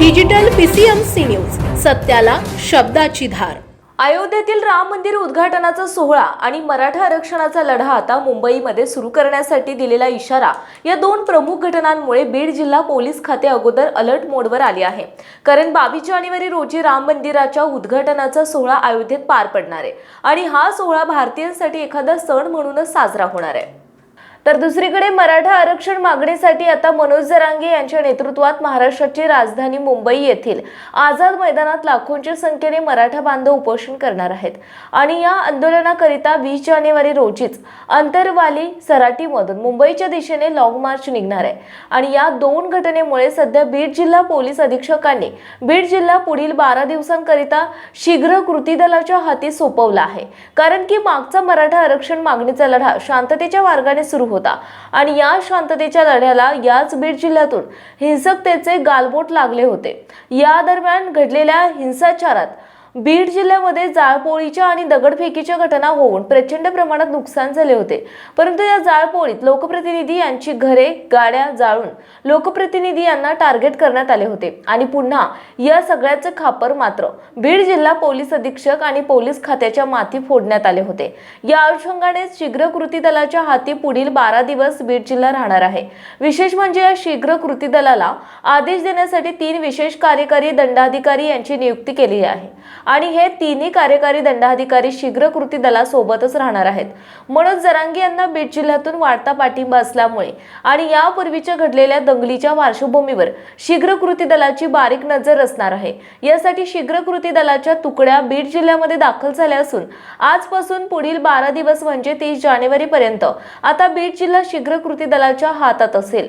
Digital PCMC news सत्याला शब्दाची धार. अयोध्येतील राम मंदिर उद्घाटनाचा सोहळा आणि मराठा आरक्षणाचा लढा आता मुंबईमध्ये सुरू करण्यासाठी दिलेला इशारा या दोन प्रमुख घटनांमुळे बीड जिल्हा पोलीस खाते अगोदर अलर्ट मोडवर आले आहे. कारण बावीस जानेवारी रोजी राम मंदिराच्या उद्घाटनाचा सोहळा अयोध्येत पार पडणार आहे आणि हा सोहळा भारतीयांसाठी एखादा सण म्हणूनच साजरा होणार आहे. तर दुसरीकडे मराठा आरक्षण मागणीसाठी आता मनोज जरांगे यांच्या नेतृत्वात महाराष्ट्राची राजधानी मुंबई येथील आझाद मैदानात लाखोंच्या संख्येने मराठा बांधव उपोषण करणार आहेत. आणि या आंदोलनाकरिता वीस जानेवारी रोजीच अंतरवाली सराटीमधून मुंबईच्या दिशेने लॉंग मार्च निघणार आहे. आणि या दोन घटनेमुळे सध्या बीड जिल्हा पोलीस अधीक्षकांनी बीड जिल्हा पुढील बारा दिवसांकरिता शीघ्र कृती दलाच्या हाती सोपवला आहे. कारण की मागचा मराठा आरक्षण मागणीचा लढा शांततेच्या मार्गाने सुरू होता. होता. आणि या शांततेच्या लढ्याला याच बीड जिल्ह्यातून हिंसकतेचे गालबोट लागले होते. या दरम्यान घडलेल्या हिंसाचारात बीड जिल्ह्यामध्ये जाळपोळीच्या आणि दगडफेकीच्या घटना होऊन प्रचंड प्रमाणात नुकसान झाले होते. परंतु या जाळपोळीत लोकप्रतिनिधी यांची घरे गाड्या जाळून लोकप्रतिनिधी यांना टार्गेट करण्यात आले होते. आणि पुन्हा या सगळ्याचं खापर मात्र बीड जिल्हा पोलीस अधीक्षक आणि पोलीस खात्याच्या माथी फोडण्यात आले होते. या अनुषंगाने शीघ्र कृती दलाच्या हाती पुढील बारा दिवस बीड जिल्हा राहणार आहे. विशेष म्हणजे या शीघ्र कृती दलाला आदेश देण्यासाठी तीन विशेष कार्यकारी दंडाधिकारी यांची नियुक्ती केली आहे. आणि हे तिन्ही कार्यकारी दंडाधिकारी शीघ्र कृती दलासोबतच राहणार आहेत. मनोज जरांगे यांना बीड जिल्ह्यातून वाढता पाठिंबा असल्यामुळे आणि यापूर्वीच्या घडलेल्या दंगलीच्या पार्श्वभूमीवर शीघ्र कृती दलाची बारीक नजर असणार आहे. यासाठी शीघ्र कृती दलाच्या तुकड्या बीड जिल्ह्यामध्ये दाखल झाल्या असून आजपासून पुढील बारा दिवस म्हणजे तीस जानेवारीपर्यंत आता बीड जिल्हा शीघ्र कृती दलाच्या हातात असेल.